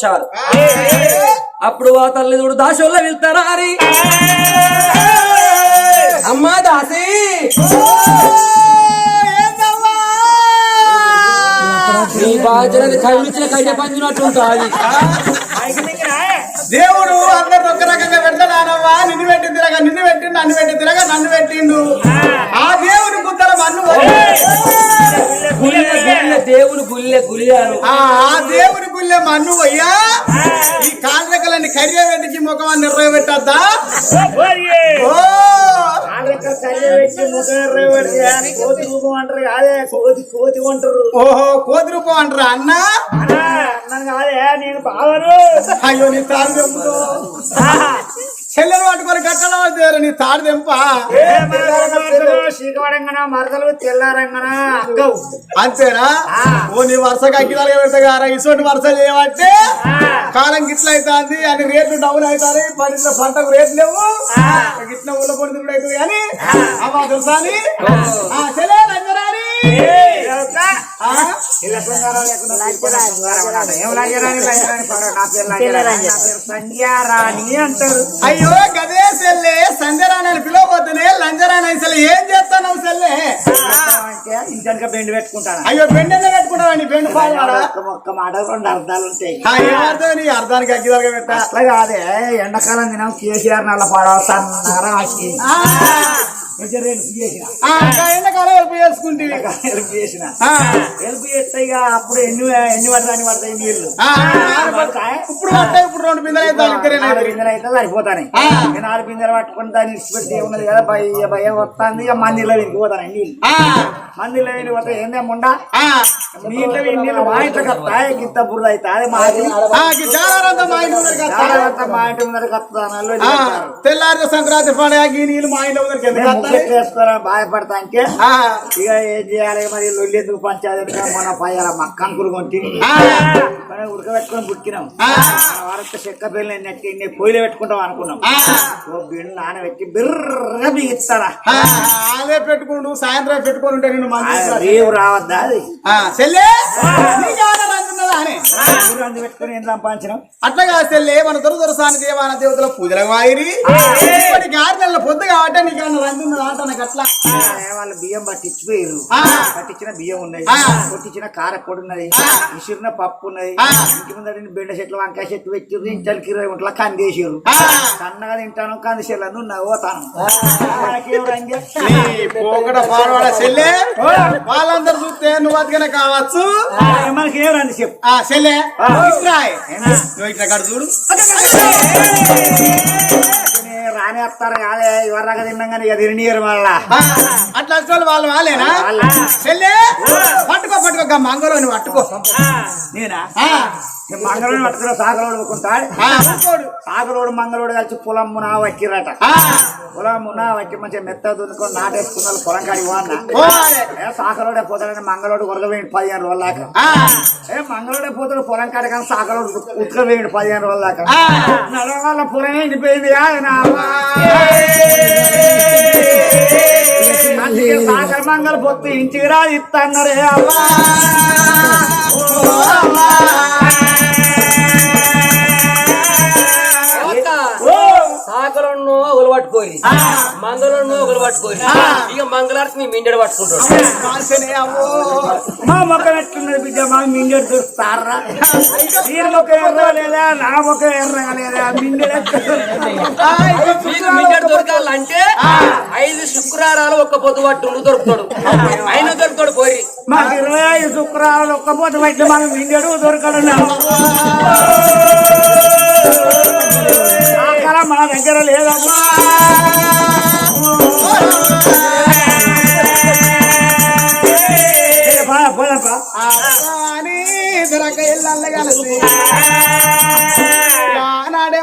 వచ్చారు అప్పుడు ఆ తల్లిదుడు దాసోళ్ళ వెళ్తారా అని. అమ్మా దాసి. నీ బాధ్యత కైలుచిన కైట పంచినట్టు ఉంటుంది. దేవుడు అందరు ఒక రకంగా పెడతాడానవ్వా నిన్ను పెట్టిన తిరగా నిన్ను పెట్టిండు నన్ను పెట్టిన తిరగా నన్ను పెట్టిండు. ఆ దేవుని గుద్దల మన్ను దేవుని గుళ్ళె గుళ్ళారు ఆ దేవుని గుళ్ళే మన్ను అయ్యా ఈ కాండ్రకలని కర్య పెట్టించి ముఖం నిర్వహ పెట్టద్దా? ఓ కోతి రూపం అంటారు కాదే కోతి కోతి అంటారు ఓహో కోతి రూపం అంటారా అన్న? బావరు అయ్యో నీ తెంపుతో చెల్లెలు పట్టుకొని కట్టడం నీ తాడు మరదలు తెల్లారంగన? అంతేనా. ఓ నీ వరుసగా అగ్గిదాలుగా పెడతా గారా? ఇటువంటి వరుసలు చేయబట్టే కాలం గిట్ల అవుతుంది అన్ని రేట్లు డౌన్ అవుతాయి పండిన పంటకు రేట్లు లేవు. గిట్ల ఊళ్ళ పొడి కూడా అవుతుంది కానీ అమ్మా తెలుసా అని? ఆ, చెల్లె లంజరాని ఆ? సంధ్యారాణి అంటారు అయ్యో గదే సెల్లే అని పిలవబోతునే లంజరాని అసలు ఏం చేస్తాను సెల్లే ఇంటనక బెండ్ పెట్టుకుంటాను అయ్యో బెండ్ ఎందుకు పెట్టుకుంటావండి బెండ్ ఒక్క మాట రెండు అర్థాలు ఉంటాయి నీ అర్థానికి అగ్గిదాలుగా పెట్టా. అట్లా కాదే ఎండాకాలం దినం కేసీఆర్ నల్ల పాడవ సన్నగా ఎండాకాలం హెల్ప్ చేసుకుంటే? హెల్ప్ చేసిన. ఆ, హెల్ప్ చేస్తే ఇక అప్పుడు ఎన్ని ఎన్ని పడతాయి ఇప్పుడు ఇప్పుడు రెండు బిందెలు అయితే నాలుగు సరిపోతాయి. ఆ. ఇక నాలుగు బిందెలు పట్టుకుని దాన్ని ఇచ్చిపెట్టి ఉన్నది కదా భయ భయ వస్తుంది ఇక మందిలో వెళ్ళిపోతాను నీళ్ళు మందిలో వెళ్ళిపోతే ఏందే ముండా? ఇంట్లో నీళ్ళు మా ఇంట్లోకి వస్తాయి గిత్త బురద అవుతాయి మాది మా ఇంటి ముందరికి వస్తాను తెల్లారితే సంక్రాంతి పండుగ నీళ్ళు మా ఇంటి ముందరికి ఎందుకు వస్తాయి? చేసుకోవాలని బాధపడతా అంటే ఆ, ఇక ఏం చేయాలి? మరి లొల్లి ఎందుకు పంచాయతీ మొన్న పయ్యాల మా కంకులు కొంటి ఉడకబెట్టుకొని పుట్టినాం. వారంతా చెక్క పిల్లలు నెట్టి నేను పొయ్యిలో పెట్టుకుంటాం అనుకున్నాం. ఓ బిడ్డ నానబెట్టి బిర్రగా బిగిస్తారా? అదే పెట్టుకుంటూ సాయంత్రం పెట్టుకొని ఉంటే నేను రేవు రావద్దా అది? చెల్లె! అని? పెట్టుకొని ఏం అట్లా కాదు చెల్లె మన దొర దొరసాని దేవాన దేవతల పూజలకు వాయిరి. ఇప్పటికి ఆరు నెలల పొద్దు కాబట్టి రంగున్నదా నాకు అట్లా. వాళ్ళ బియ్యం పట్టించిపోయారు. పట్టించిన బియ్యం ఉన్నది ఆ. కొట్టించిన కారపొడి ఉన్నది ఆ. విసిరిన పప్పు ఉన్నది. ఇంటి ముందర బెండ చెట్లు వంకాయ చెట్లు పెట్టి ఇంటికి ఇరవై ఆ. సన్నగా తింటాను కంది చెట్లను నవ్వుతాను వాళ్ళందరూ చూస్తే నువ్వు అతికనే కావచ్చు. మనకి ఏం రండి చెప్పు. నువ్వు ఇట్లా కడు చూడు. రాని వస్తారు కాదే ఎవరిదాకా తిన్నాం కానీ ఇక తిరిగియరు మళ్ళా. ఆ, అట్లా వచ్చిన వాళ్ళు వాళ్ళు వాళ్ళేనా? వాళ్ళే. చెల్లె పట్టుకో పట్టుకో గా మంగళం నువ్వు పట్టుకో నేనా? మంగళూరు పట్టుకున్న సాగరోడు పట్టుకోడు. సాగరోడు మంగళూరు కలిసి పొలం మునా వక్కిరట. పొలం మునా వక్కి మంచిగా మెత్త దున్నుకొని నాటేసుకున్న వాళ్ళు పొలం కాడి పోన్న సాకలోడే పోతాడని మంగళోడు కొరగవేయండి పదిహేను రోజుల దాకా. ఏ మంగళోడే పోతాడు పొలం కాడి కానీ సాకలోడు ఉతకవేయండి పదిహేను రోజుల దాకా. నడవాళ్ళ పొలమే ఎండిపోయింది ఆయన. సాగర మంగళ పొత్తు ఇంటికి రా అవ్వా. ఓ పట్టుకోరి మంగళను ఒకరు పట్టుకోరి ఇక మంగళార్తి మీ మిండెడు పట్టుకుంటాడు. మా మొక్క ఎట్లున్నది బిడ్డ? మా చూస్తారా? వీరి మొక్క ఎర్ర లేదా నా మొక్క లేదా? మిండెడు దొరకాలంటే ఐదు శుక్రవారాలు ఒక్క పొద్దు పట్టు దొరుకుతాడు. ఆయన దొరుకుతాడు పోయి. మాకు ఇరవై ఐదు శుక్రవారాలు ఒక్క పూట పెట్టి మాకు మింగడు దొరకడు మా దగ్గర లేదమ్మా పోదప్పా. ఆ, అని దొరక కలిసి నాడే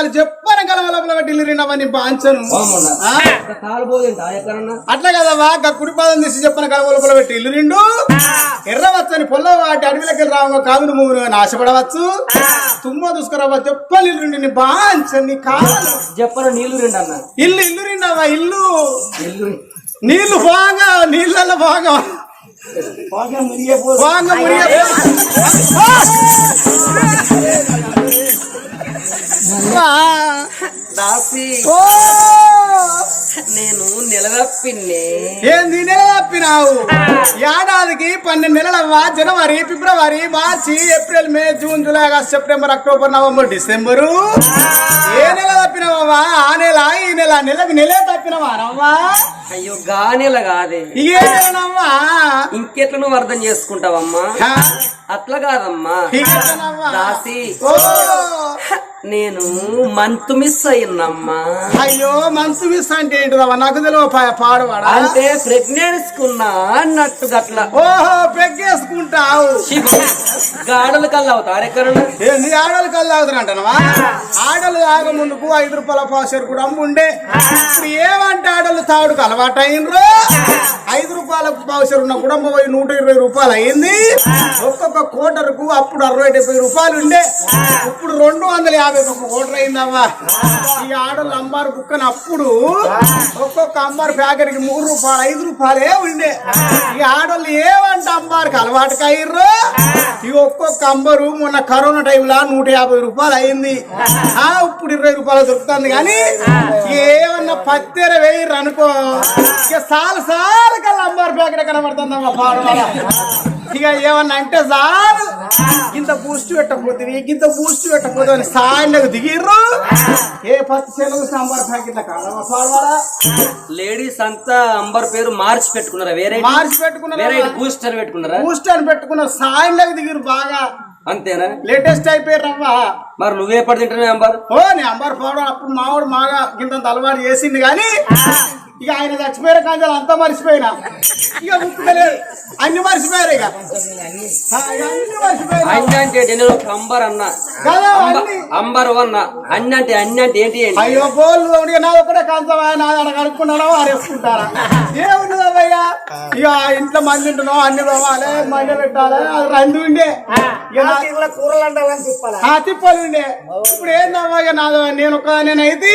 కాలు చెప్పని కలవలపల పెట్టి రెండవని బాంచను. అట్లా కదవా కుడి పాదం తీసి చెప్పని కలవలపల పెట్టి ఇల్లు రెండు ఎర్రవచ్చని పొల్ల వాటి అడవిలోకి రావు కాదును మూను ఆశపడవచ్చు. తుమ్మ దుష్కరవ్వ చెప్పని ఇల్లు రెండు నీ బాంచని కాదు చెప్పన నీళ్ళు రెండు అన్న ఇల్లు ఇల్లు రెండవా ఇల్లు. ఇల్లు నీళ్ళు బాగా నీళ్ళల్లో బాగా. బాగా మునిగే దాసి ఓ నేను నిలదప్పిన్నే. ఏంది నెల తప్పినావు ఏడాదికి పన్నెండు నెలలవ్వా? జనవరి ఫిబ్రవరి మార్చి April May June July August September October November December. ఏ నెల తప్పినావా ఆ నెల ఈ నెల నెలకు నెలే తప్పినవా నవ్వా? అయ్యో గానెల కాదే. ఇంకెట్లా నువ్వు అర్థం చేసుకుంటావమ్మా? అట్లా కాదమ్మా? దాసి. నేను మంతు మిస్ అయ్యిందమ్మా అయ్యో మనసు మిస్ అంటే నాకు తెలియ పాడవాడా? అంటే ప్రెగ్నెన్సీ ఉన్నా అన్నట్టు గట్ల. ఓహో పెగ్గేసుకుంటావు గాడలు కల్లా అవుతారు ఎక్కడన్నా ఏంది ఆడలు కళ్ళు తాగుతున్నా ఆడలు తాగ ముందుకు ఐదు రూపాయల పాసర్ కూడా అమ్ముండే. ఇప్పుడు ఏమంటే ఆడలు తాగుడుకు అలవాటు అయినరు ఐదు రూపాయల పాసర్ ఉన్న కూడా పోయి నూట ఇరవై రూపాయలు అయింది. ఒక్కొక్క కోటరుకు అప్పుడు అరవై డెబ్బై రూపాయలు ఉండే. ఇప్పుడు రెండు వందల యాభై ఒక కోటర్ అయిందమ్మా. ఈ ఆడలు అమ్మారు కుక్కని అప్పుడు ఒక్కొక్క అమ్మారు ప్యాకెట్కి మూడు రూపాయలు ఐదు రూపాయలే ఉండే. ఈ ఆడోళ్ళు ఏమంటే అమ్మారికి అలవాటుకి అయ్యారు ఈ ఒక్కొక్క అంబరు మొన్న కరోనా టైంలో నూట యాభై రూపాయలు అయింది. ఆ ఇప్పుడు ఇరవై రూపాయలు దొరుకుతుంది కానీ ఏమన్నా పత్తెర వేయరు అనుకో. ఇక సాలు సాలు కల్లా అంబారు ప్యాకెట్ కనబడుతుందమ్మా పాడవాల ఇక ఏమన్నా అంటే సాలు. ఇంత బూస్ట్ పెట్టకపోతుంది ఇంత బూస్ట్ పెట్టకపోతే అని సాయంత్రం దిగిర్రు. ఏ పత్తి సెలవు సాంబార్ ప్యాకెట్ల కాదమ్మా పాడవాలా లేడీస్ అంతా అంబర్ పేరు మార్చి పెట్టుకున్నారా? వేరే మార్చి పెట్టుకున్నారా? బూస్టర్ పెట్టుకున్నారా? బూస్ట్ అని పెట్టుకున్న సాయంత్రం దిగిరు బాగా. అంతేనా? లేటెస్ట్ అయిపోయారమ్మా మరి నువ్వెప్పుడు తింటున్నావు అంబర్? ఓ నీ అంబారు పౌడర్ అప్పుడు మావాడు మాగా ఇంత అలవాటు చేసింది కానీ ఇక ఆయన చచ్చిపోయిన కాంజాలు అంతా మర్చిపోయినా. ఇక ముక్కుతలేదు అన్ని మర్చిపోయారు ఇక. ఇక అన్ని అన్ని అంటే నేను ఒక అంబర్ అన్న అన్ని. అంబర్ వన్ అన్ని అంటే అన్ని అంటే ఏంటి అయ్యో బోళ్ళు ఇక నా ఒకటే కాంచవా? నా అక్కడ కడుక్కున్నారా వారేసుకుంటారా ఏముండదు అయ్యా ఇక ఇంట్లో మంది ఉంటున్నావు? అన్ని మండి పెట్టాలి అది రంది ఉండే. ఇక కూరలు అండాలని చెప్పాలా ఆ తిప్పలు ఉండే. ఇప్పుడు ఏందమ్మా ఇక నాదో నేను ఒక నేనైతే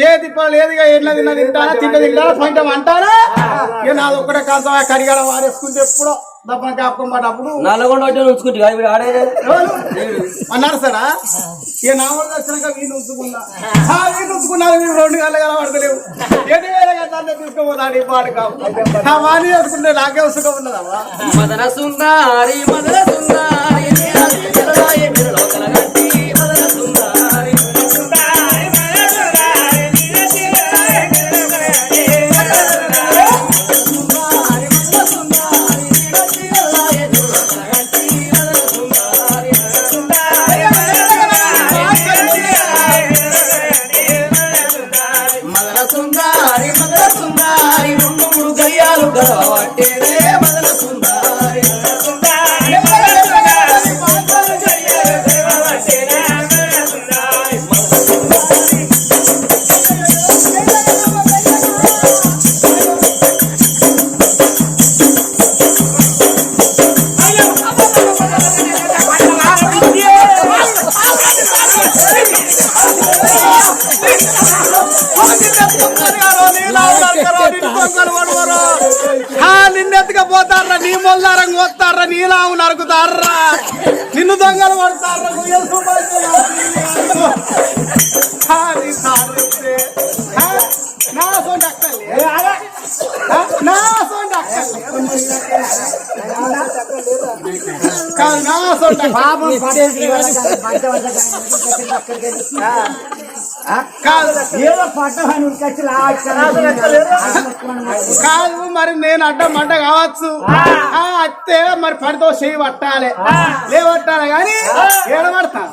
ఏ తిప్పాలి ఏదిగా ఎట్లా తిన్నా తింటానా? తింట తింటానా? పంట అంటానా ఇక నాది ఒక్కడే కాంతం కరిగాడ వారేసుకుంటే ఎప్పుడో దప్పన పడ్డప్పుడు నల్లగొండ వచ్చి ఉంచుకుంటే కాదు వీడు ఆడేదే. అన్నారు సారా? ఇక నా వాళ్ళు వచ్చినాక వీళ్ళు ఉంచుకున్నా వీళ్ళు ఉంచుకున్నారు మీరు రెండు గంటల గల పడతలేవు. ఎన్ని వేల గంటలు తీసుకోపోతాడు ఈ పాడు కాపు ఆ వాణి చేసుకుంటే నాకే ఉసుగా ఉన్నదమ్మా మదన సుందారి మదన సుందారి నిన్నెత్తుక పోతారా నీ మొల్లారం కోస్తారా నీలావు నరుకుతారా నిన్ను దొంగలు పడతారా నా నా కాదు, నా పాపం పడేసి కాదు మరి నేను అడ్డం మంట కావచ్చు. అత్తే మరి పడితో చేయి పట్టాలి. లేవట్టాలి కానీ ఏడబడతాను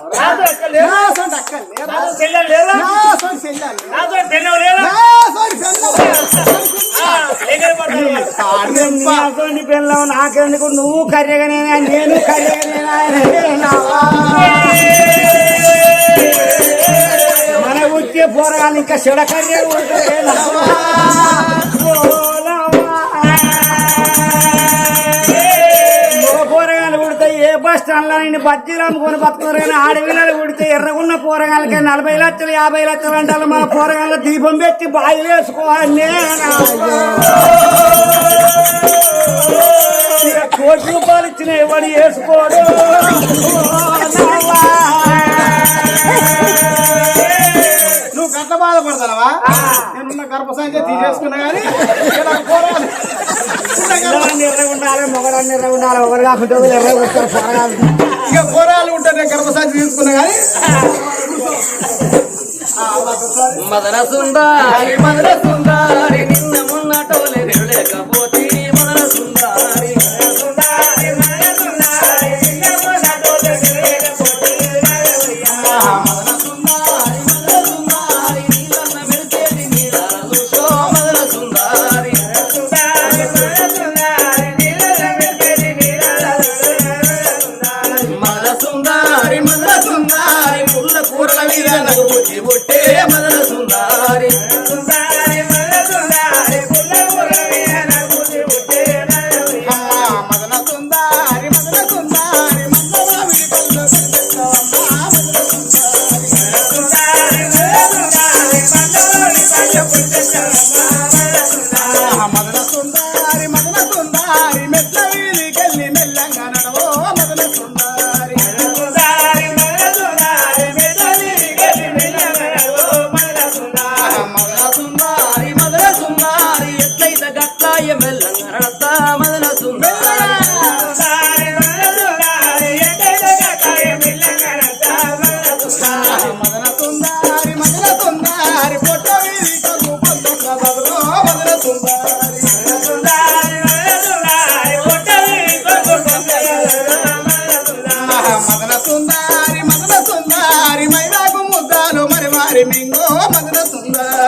నాకెందుకు? నువ్వు కర్రెగనేనా? నేను కర్రెగనేనా? పోరగాలి ఇంకా చెడకర్రే పోరగాలు కుడితే ఏ బస్ స్టాండ్లో నిన్ను బజ్జీలు అమ్ముకొని కానీ ఆడపిల్లలు కుడితే ఎర్రగున్న పోరగాళ్ళకి నలభై లక్షలు యాభై లక్షలు అంటారు. మన పోరగాళ్ళ దీపం పెట్టి బాయిలు వేసుకోవాలి. ఇక కోటి రూపాయలు ఇచ్చిన ఎవడు వేసుకోడు? బాధపడతావా నేనున్న గర్భసంఖ్య తీసేసుకున్నా కానీ ఎర్రగా ఉండాలి ఒకరు ఇక పోరాలు ఉంటే నేను గర్భసంఖ్య తీసుకున్నా కానీ మదన సుందారి మదన సుందారి నిన్న మొన్నటోలే లేకపోతే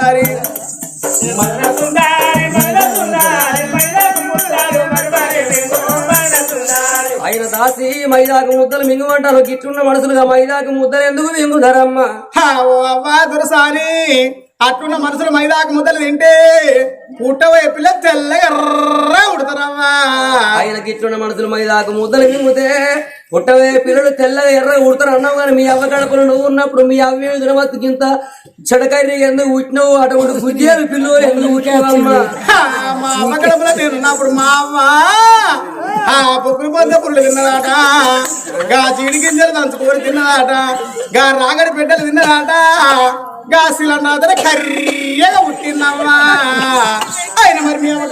సుందారి ఆయన దాసి మైదాకు ముద్దలు మింగుమంటారు. గిట్లున్న మనసులుగా మైదాకు ముద్దలు ఎందుకు మింగుతారమ్మా? హా, ఓ అవ్వా దురసాని. అట్టున్న మనుషులు మైదాకు ముద్దలు తింటే పుట్టవే పిల్ల తెల్లగా ఎర్ర ఉడతారవ్వా ఆయన గిట్లున్న మనసులు మైదాకు ముద్దలు మింగితే పుట్టవే పిల్లలు తెల్లగా ఎర్ర ఉడతారు అన్నావు కానీ మీ అవ్వ గడపలు నువ్వు ఉన్నప్పుడు మీ అవ్వ దినవత్తుకింత చెడకైరి ఎందుకు ఉట్టినావు అటువంటి బుజ్జేలు పిల్లలు ఎందుకు ఉట్టినావమ్మా హా, మా అమ్మ గడపలో నేను ఉన్నప్పుడు మా అవ్వ ఆ పొక్కులు పొంద పురులు తిన్నదాట గా జీడి గింజలు దంచుకొని తిన్నదాట గా రాగడి బిడ్డలు తిన్నదాట గా శిలనాథన కర్రియగా పుట్టినవ్వా ఆయన మరి మీ అమ్మ?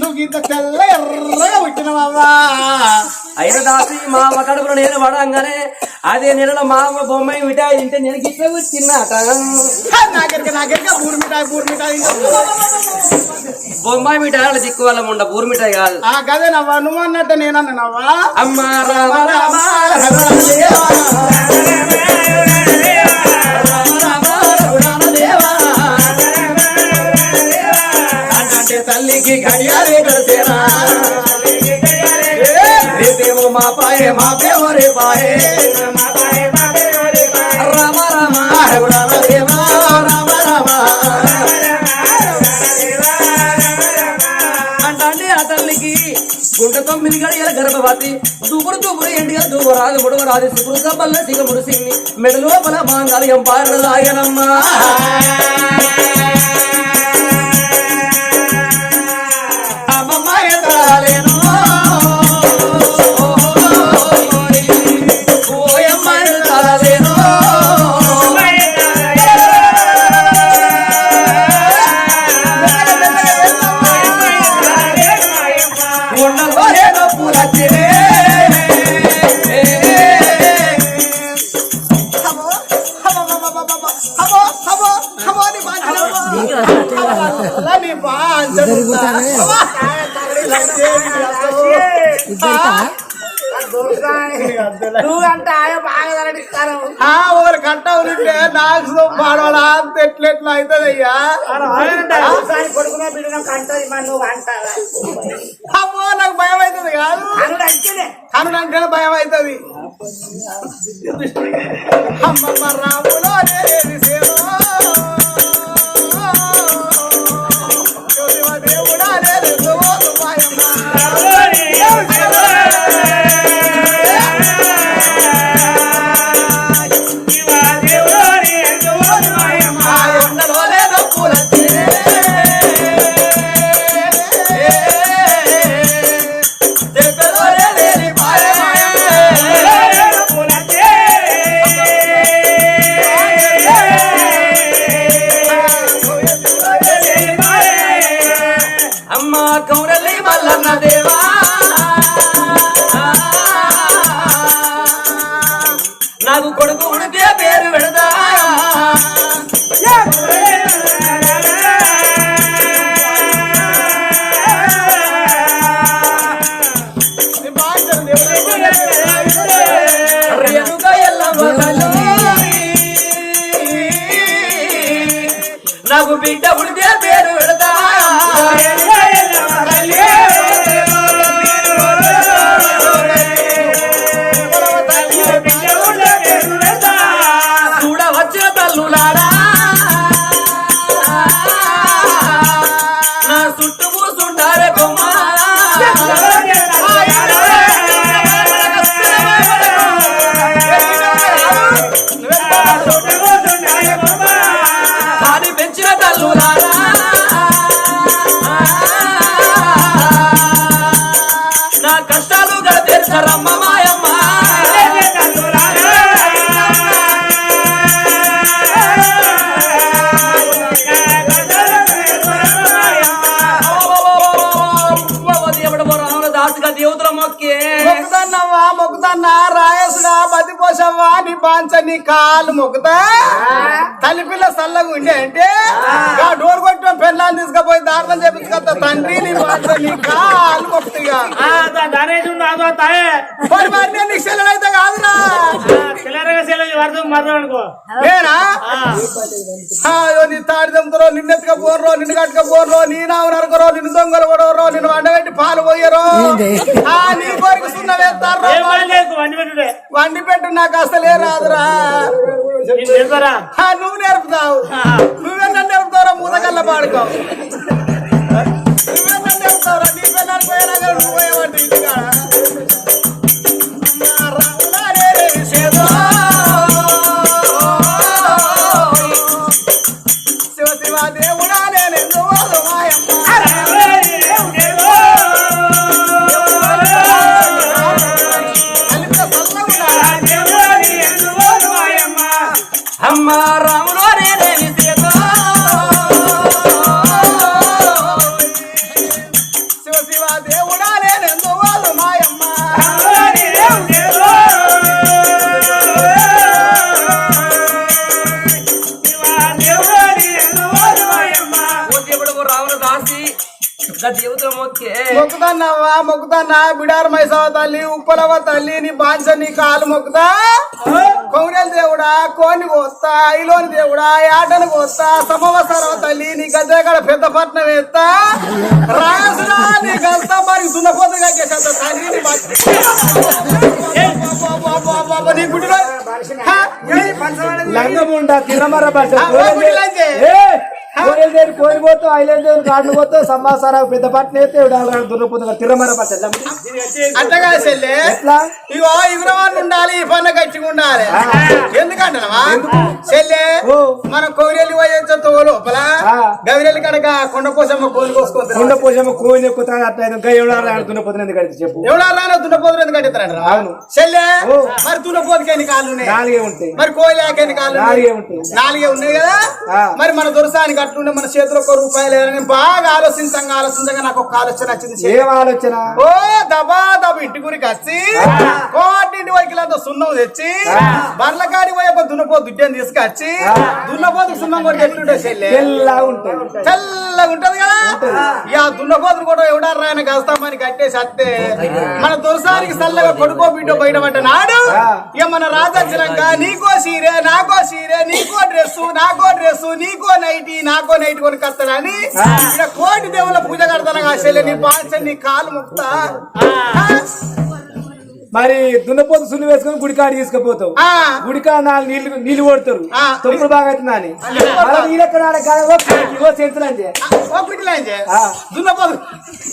నువ్వు ఇంత తెల్ల ఎర్రగా పుట్టినవవ్వా అయిన దాసి మా అవ్వ కడుపులో నేను పడంగానే అదే నెలలో మా అవ్వ బొమ్మాయి మిఠాయి తింటే నేను గిట్ల తిన్నాట నాకెరక నాకెరక బూరు మిఠాయి బూరు మిఠాయి బొమ్మాయి మిఠాయి వాళ్ళ దిక్కు వాళ్ళ ఉండ బూరు మిఠాయి కాదు ఆ గదే నవ్వా నువ్వు అన్నట్టు నేనన్నావా అమ్మ రామ రామ తల్లికి గడియారే కలిసేనా? రేపేమో మా పాయే మా పేవరే పాయే. రామ రామ రామ దేవా రామ రామ. అంటే అతనికి గుండె తొమ్మిది గడియల గర్భవతి దూపుడు దూపుడు ఎండిగా దూవరాదు ముడువరాదు సిగురు కబల్ల సిగముడు సింగి మెడలోపల మాంగళ్యం పారలాయనమ్మా. ఒకరు కట్ట ఉంటే నాకు పాడవాడా అంత ఎట్లెట్లా అవుతుంది అయ్యా కొడుకున్న బిడ్డన కంటది మరి నువ్వు అంటావా? అమ్మో నాకు భయం అవుతుంది కాదు. కనుడంటేనే భయం అవుతుంది. అమ్మమ్మ రాములో దేవుడా లేని అమ్మ మల్లన్న దేవా. నాకు కొడుకు ఉడితే పేరు పెడతా. నాకు బిడ్డ ఉడితే నీ నీ కాలు మొక్కుతా తల్లిపిల్ల సల్లగా ఉండే అంటే ఆ. డోర్ కొట్టిన పెళ్ళాన్ని తీసుకుపోయి దారుణం చెప్పించుకొస్తా తండ్రి నీ కాలు మొక్కుతిగా దానేసి అదో తాయే. మరి మరి నేను నీకు సెల్లడైతే నేనా? నీ తాడి దమ్ముతారో నిన్నెత్తుక పోర్రో నిన్ను కట్టుక పోర్రో నీ నావు నరకరో నిన్ను దొంగలు కొడవరో నిన్ను వండబెట్టి పాలు పోయరో. ఆ నీ కోరిక సున్న వేస్తారో వండి పెట్టు నాకు అసలే రాదురా. నువ్వు నేర్పుతావు. నువ్వే నన్ను నేర్పుతావురా? మూతకల్ల పాడుకో. నువ్వే నన్ను నేర్పుతావురా? నీ పిల్లలు పోయినా కానీ నువ్వు పోయేవాడి ఇంటికాడ. అమ్మ మొక్కుతాన్నవ్వా మొక్కుతాన్నా బిడారు మైసవ తల్లి ఉప్పలవ తల్లి నీ బాంచ నీ కాలు మొక్కుతా? కౌరెల దేవుడా కోని కోస్తా ఐలోని దేవుడా యాటను కోస్తా సమవసరవ తల్లి నీ గద్దెగడ పెద్ద పట్నం వేస్తా రాసురా నీ గల్తా మరి దున్నపోతు కట్టేసేస్తా తల్లి నీ నీ గుడిలో? లంగముండ తిరమర కోయిపోతూ ఐలేరు కాళ్ళు పోతూ సమాసారా పెద్ద పట్ల అయితే దున్నపోతుంది తిరమర బట్ట అట్టగా చెల్లె ఇగో ఇగురవాన్ని ఉండాలి ఈ పన్న గట్టిగా ఉండాలి చెల్లె ఓ. మనం కోరియాలి పోయేంత లోపల ఆ. గవిరెల్లి కనుక కొండ కోసమ్మ కోరి కొండ కోసుకుంటారు పోసమ్మ కోయిన ఎక్కుతా అట్లా ఇంకా ఎవరు దున్నపోతుంది ఎందుకంటే చెప్పు ఎవడాలన్నా దున్నపోతులు ఎందుకు కట్టిస్తారంట అవును. చెల్లె. మరి దున్నపోతుకి ఎన్ని కాళ్ళు ఉన్నాయి నాలుగే ఉంటాయి మరి కోయిలాకి ఎన్ని కాళ్ళు నాలుగే? ఉంటాయి. నాలుగే ఉన్నాయి కదా. మరి మన దొరసానికి అట్లుండే మన చేతిలో ఒక రూపాయలు లేదని బాగా ఆలోచించంగా ఆలోచించగా నాకు ఒక ఆలోచన వచ్చింది. ఏం ఆలోచన? ఓ దబా దబ ఇంటి గురికి వచ్చి కోటింటి వైకిలంతా సున్నం తెచ్చి బర్ల కాడి పోయి ఒక దున్నపో దుడ్డని తీసుక తీసుకొచ్చి దున్నపోతు సున్నం కొట్టి ఎట్లుంటే చెల్లె? తెల్లగా ఉంటుంది. చల్లగా ఉంటది కదా? ఇక దున్నపోతులు కూడా ఎవడారు రాయన కస్తామని కట్టేసి అత్తే మన దొరసానికి చల్లగా కొడుకో బిడ్డో బయటపడ్డ నాడు ఇక మన రాజచ్చినాక నీకో సీరే నాకో సీరే నీకో డ్రెస్ నాకో డ్రెస్ నీకో నైటీ నాకో నైట్ కొని కత్తడని ఇక కోటి దేవుళ్ళ పూజ కడతాను కాసే నీ పాల్చ నీ కాలు ముక్తా మరి దున్నపోతు సుల్లు వేసుకొని గుడికాడ తీసుకుపోతావు. ఆ. గుడికాడ నాలుగు నీళ్ళు నీళ్ళు కొడతారు. తొప్పుడు బాగా అవుతుందని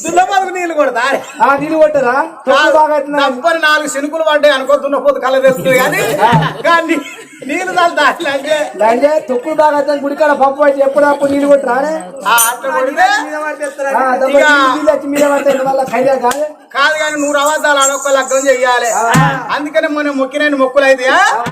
దున్నపోతుకు నీళ్ళు కొడతా. ఆ నీళ్ళు కొట్టరా? తొప్పుడు బాగా తప్పని నాలుగు శనుకులు పడ్డాయి అనుకో దున్నపోతు కళ్ళ తెస్తుంది కానీ కానీ నీళ్ళు అంటే? తొక్కుడు బాగా గుడికాడ పంపు పట్టి ఎప్పుడప్పుడు నీళ్ళు వచ్చి మీద పడతాయి వల్ల ఖైదా కాదు? కాదు కానీ నూరు అబద్ధాలు అడొక్క లగ్గం చెయ్యాలి. అందుకని మనం మొక్కిన మొక్కులు అయితే